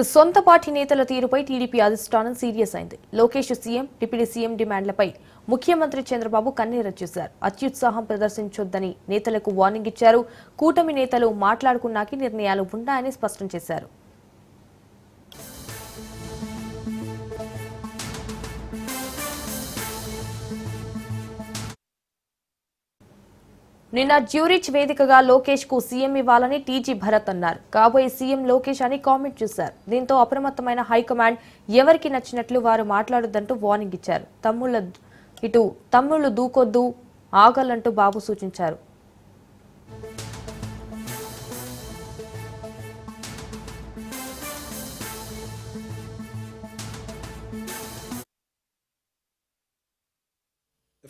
సొంత పార్టీ నేతల తీరుపై టీడీపీ అధిష్టానం సీరియస్ అయింది. లోకేష్ సీఎం డిప్యూటీ సీఎం డిమాండ్లపై ముఖ్యమంత్రి చంద్రబాబు కన్నీరు చేశారు. అత్యుత్సాహం ప్రదర్శించొద్దని నేతలకు వార్నింగ్ ఇచ్చారు. కూటమి నేతలు మాట్లాడుకున్నాకే నిర్ణయాలు ఉన్నాయని స్పష్టం చేశారు. నిన్న జ్యూరిచ్ వేదికగా లోకేష్కు సీఎం ఇవ్వాలని టీజీ భరత్ అన్నారు. కాబోయే సీఎం లోకేష్ అని కామెంట్ చేశారు. దీంతో అప్రమత్తమైన హైకమాండ్ ఎవరికి నచ్చినట్లు వారు మాట్లాడొద్దంటూ వార్నింగ్ ఇచ్చారు. తమ్ముళ్ళ ఇటు తమ్ముళ్ళు దూకొద్దు ఆగలంటూ బాబు సూచించారు.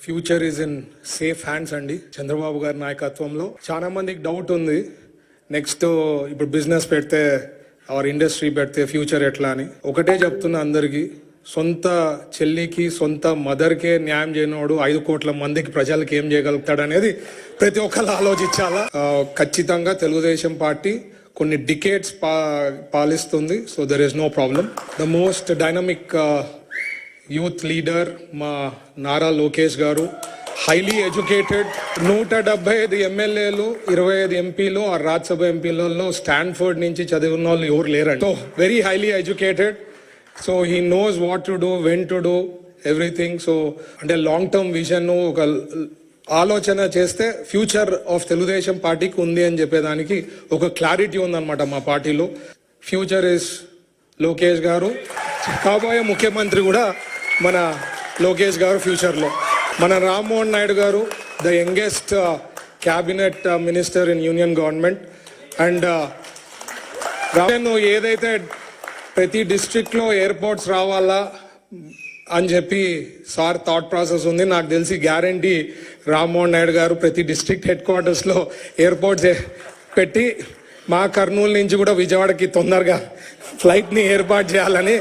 Future is in safe hands అండి చంద్రబాబు గారి నాయకత్వంలో. చాలా మందికి డౌట్ ఉంది. నెక్స్ట్ ఇప్పుడు బిజినెస్ పెడితే ఆర్ ఇండస్ట్రీ పెడితే ఫ్యూచర్ ఎట్లా అని. ఒకటే చెప్తున్నా అందరికి సొంత చెల్లికి సొంత మదర్కే న్యాయం చేయనోడు ఐదు కోట్ల మందికి ప్రజలకు ఏం చేయగలుగుతాడు అనేది ప్రతి ఒక్కరు ఆలోచించాలా? ఖచ్చితంగా తెలుగుదేశం పార్టీ కొన్ని డికేట్స్ పా పాలిస్తుంది. So there is no problem the most dynamic youth leader మా నారా లోకేష్ గారు. హైలీ ఎడ్యుకేటెడ్ నూట డెబ్బై ఐదు ఎమ్మెల్యేలు ఇరవై ఐదు ఎంపీలు ఆ రాజ్యసభ ఎంపీలలో స్టాన్ఫర్డ్ నుంచి చదివిన వాళ్ళు ఎవరు లేరండి. So very highly educated so he knows what to do when to do everything so అంటే లాంగ్ టర్మ్ విజన్ ఒక ఆలోచన చేస్తే ఫ్యూచర్ ఆఫ్ తెలుగుదేశం పార్టీకి ఉంది అని చెప్పేదానికి ఒక క్లారిటీ ఉందన్నమాట మా పార్టీలో. ఫ్యూచర్ ఇస్ లోకేష్ గారు. కాబోయే ముఖ్యమంత్రి కూడా మన లోకేష్ గారు ఫ్యూచర్లో మన రామ్మోహన్ నాయుడు గారు the youngest cabinet minister in union government and నువ్వు ఏదైతే ప్రతి డిస్ట్రిక్ట్లో ఎయిర్పోర్ట్స్ రావాలా అని చెప్పి సార్ థాట్ ప్రాసెస్ ఉంది. నాకు తెలిసి గ్యారంటీ రామ్మోహన్ నాయుడు గారు ప్రతి డిస్ట్రిక్ట్ హెడ్ క్వార్టర్స్లో ఎయిర్పోర్ట్స్ పెట్టి మా కర్నూలు నుంచి కూడా విజయవాడకి తొందరగా ఫ్లైట్ని ఏర్పాటు చేయాలని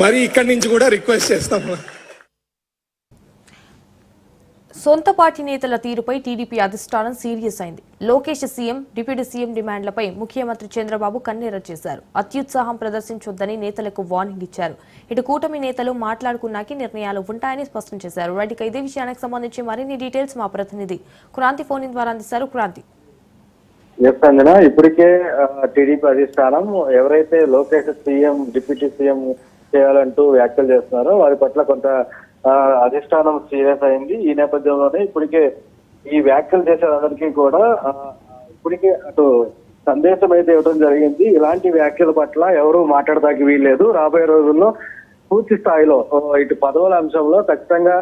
మరి ఇక్కడి నుంచి కూడా రిక్వెస్ట్ చేస్తాము సొంత పార్టీ నేతల తీరుపై టీడీపీ అధిష్టానం సీరియస్ అయింది. లోకేష్ సీఎం డిప్యూటీ సీఎం డిమాండ్లపై ముఖ్యమంత్రి చంద్రబాబు కన్నీర చేశారు అత్యుత్సాహం ప్రదర్శించొద్దని నేతలకు వార్నింగ్ ఇచ్చారు. ఇటు కూటమి నేతలు మాట్లాడుకున్నాకి నిర్ణయాలు ఉంటాయని స్పష్టం చేశారు. రైట్ ఇక ఇదే విషయానికి సంబంధించి మరిన్ని డీటెయిల్స్ మా ప్రతినిధి క్రాంతి ఫోన్ ఇన్ ద్వారా అందిస్తారు. క్రాంతి. ఎస్ అంజన ఇప్పటికే టీడీపీ అధిష్టానం ఎవరైతే లోకేష్ సీఎం డిప్యూటీ సీఎం చేయాలంటూ వ్యాఖ్యలు చేస్తున్నారో వారి పట్ల కొంత ఆ, అధిష్టానం సీరియస్ అయింది. ఈ నేపథ్యంలోనే ఇప్పటికే ఈ వ్యాఖ్యలు చేసేదందరికీ కూడా ఇప్పటికే అటు సందేశం అయితే ఇవ్వడం జరిగింది. ఇలాంటి వ్యాఖ్యల పట్ల ఎవరు మాట్లాడడానికి వీల్లేదు. రాబోయే రోజుల్లో పూర్తి స్థాయిలో ఇటు పదవుల అంశంలో ఖచ్చితంగా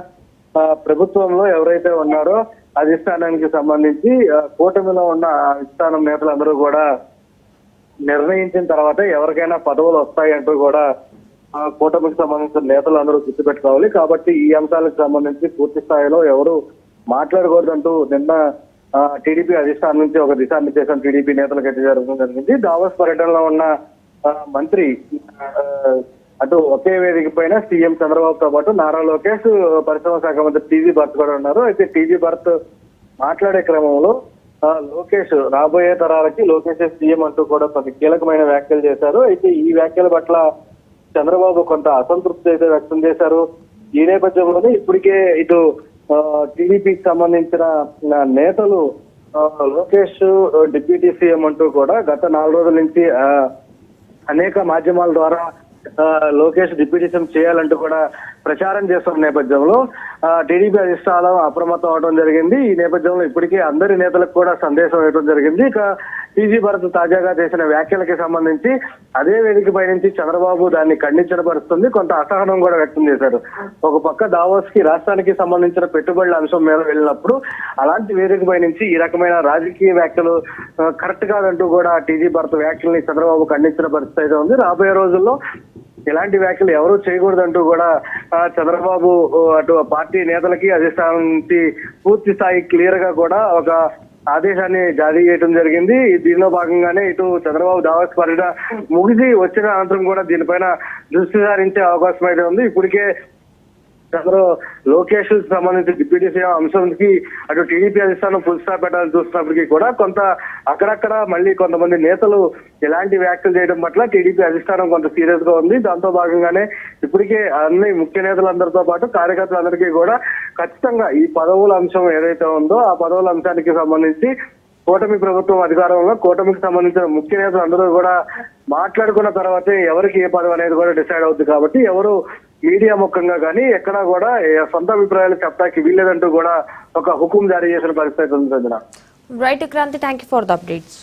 ఆ, ప్రభుత్వంలో ఎవరైతే ఉన్నారో అధిష్టానానికి సంబంధించి కూటమిలో ఉన్న అధిష్టానం నేతలందరూ కూడా నిర్ణయించిన తర్వాత ఎవరికైనా పదవులు వస్తాయంటూ కూడా కూటమికి సంబంధించిన నేతలు అందరూ గుర్తుపెట్టుకోవాలి కాబట్టి ఈ అంశాలకు సంబంధించి పూర్తి స్థాయిలో ఎవరు మాట్లాడకూడదంటూ నిన్న టీడీపీ అధిష్టానం నుంచి ఒక దిశానిర్దేశం టీడీపీ నేతలకు అయితే జరగడం జరిగింది. దావోస్ పర్యటనలో ఉన్న ఆ, మంత్రి అటు ఒకే వేదిక పైన సీఎం చంద్రబాబుతో పాటు నారా లోకేష్ పరిశ్రమ శాఖ మంత్రి టీజీ భరత్ కూడా ఉన్నారు. అయితే టీజీ భరత్ మాట్లాడే క్రమంలో ఆ, లోకేష్ రాబోయే తరాలకి లోకేష్ సీఎం అంటూ కూడా కొన్ని కీలకమైన వ్యాఖ్యలు చేశారు. అయితే ఈ వ్యాఖ్యల పట్ల చంద్రబాబు కొంత అసంతృప్తి అయితే వ్యక్తం చేశారు. ఈ నేపథ్యంలోనే ఇప్పటికే ఇటు టీడీపీకి సంబంధించిన నేతలు ఆ, లోకేష్ డిప్యూటీ సీఎం అంటూ కూడా గత నాలుగు రోజుల నుంచి ఆ, అనేక మాధ్యమాల ద్వారా ఆ, లోకేష్ డిప్యూటీ సీఎం చేయాలంటూ కూడా ప్రచారం చేస్తున్న నేపథ్యంలో టీడీపీ అధిష్టానం అప్రమత్తం అవడం జరిగింది. ఈ నేపథ్యంలో ఇప్పటికే అందరి నేతలకు కూడా సందేశం ఇవ్వడం జరిగింది. ఇక టీజీ భరత్ తాజాగా చేసిన వ్యాఖ్యలకి సంబంధించి అదే వేదికపై నుంచి చంద్రబాబు దాన్ని ఖండించిన పరుస్తుంది కొంత అసహనం కూడా వ్యక్తం చేశారు ఒక పక్క దావోస్కి రాష్ట్రానికి సంబంధించిన పెట్టుబడుల అంశం మీద వెళ్ళినప్పుడు అలాంటి వేదికపై నుంచి ఈ రకమైన రాజకీయ వ్యాఖ్యలు కరెక్ట్ కాదంటూ కూడా టీజీ భరత్ వ్యాఖ్యల్ని చంద్రబాబు ఖండించిన పరిస్థితి అయితే ఉంది. రాబోయే రోజుల్లో ఇలాంటి వ్యాఖ్యలు ఎవరూ చేయకూడదంటూ కూడా చంద్రబాబు అటు పార్టీ నేతలకి అధిష్టానం పూర్తి స్థాయి క్లియర్గా కూడా ఒక ఆదేశాన్ని జారీ చేయడం జరిగింది. దీనిలో భాగంగానే ఇటు చంద్రబాబు దావస్ పర్యటన ముగిసి వచ్చిన అనంతరం కూడా దీనిపైన దృష్టి సారించే అవకాశం అయితే ఉంది. ఇప్పటికే అందరూ లోకేష్ సంబంధించి డిప్యూటీ సీఎం అంశంకి అటు టీడీపీ అధిష్టానం ఫుల్ స్టాప్ పెట్టాలని చూస్తున్నప్పటికీ కూడా కొంత అక్కడక్కడ మళ్ళీ కొంతమంది నేతలు ఎలాంటి వ్యాఖ్యలు చేయడం పట్ల టీడీపీ అధిష్టానం కొంత సీరియస్గా ఉంది. దాంతో భాగంగానే ఇప్పటికే అన్ని ముఖ్య నేతలందరితో పాటు కార్యకర్తలందరికీ కూడా ఖచ్చితంగా ఈ పదవుల అంశం ఏదైతే ఉందో ఆ పదవుల అంశానికి సంబంధించి కూటమి ప్రభుత్వం అధికారంలో కూటమికి సంబంధించిన ముఖ్య నేతలు అందరూ కూడా మాట్లాడుకున్న తర్వాతే ఎవరికి ఏ పదవి అనేది కూడా డిసైడ్ అవుతుంది కాబట్టి ఎవరు మీడియా ముఖంగా కానీ ఎక్కడా కూడా సొంత అభిప్రాయాలు చెప్పడానికి వీల్లేదంటూ కూడా ఒక హుకుం జారీ చేసిన పరిస్థితి ఉంది right Kranti thank you for the updates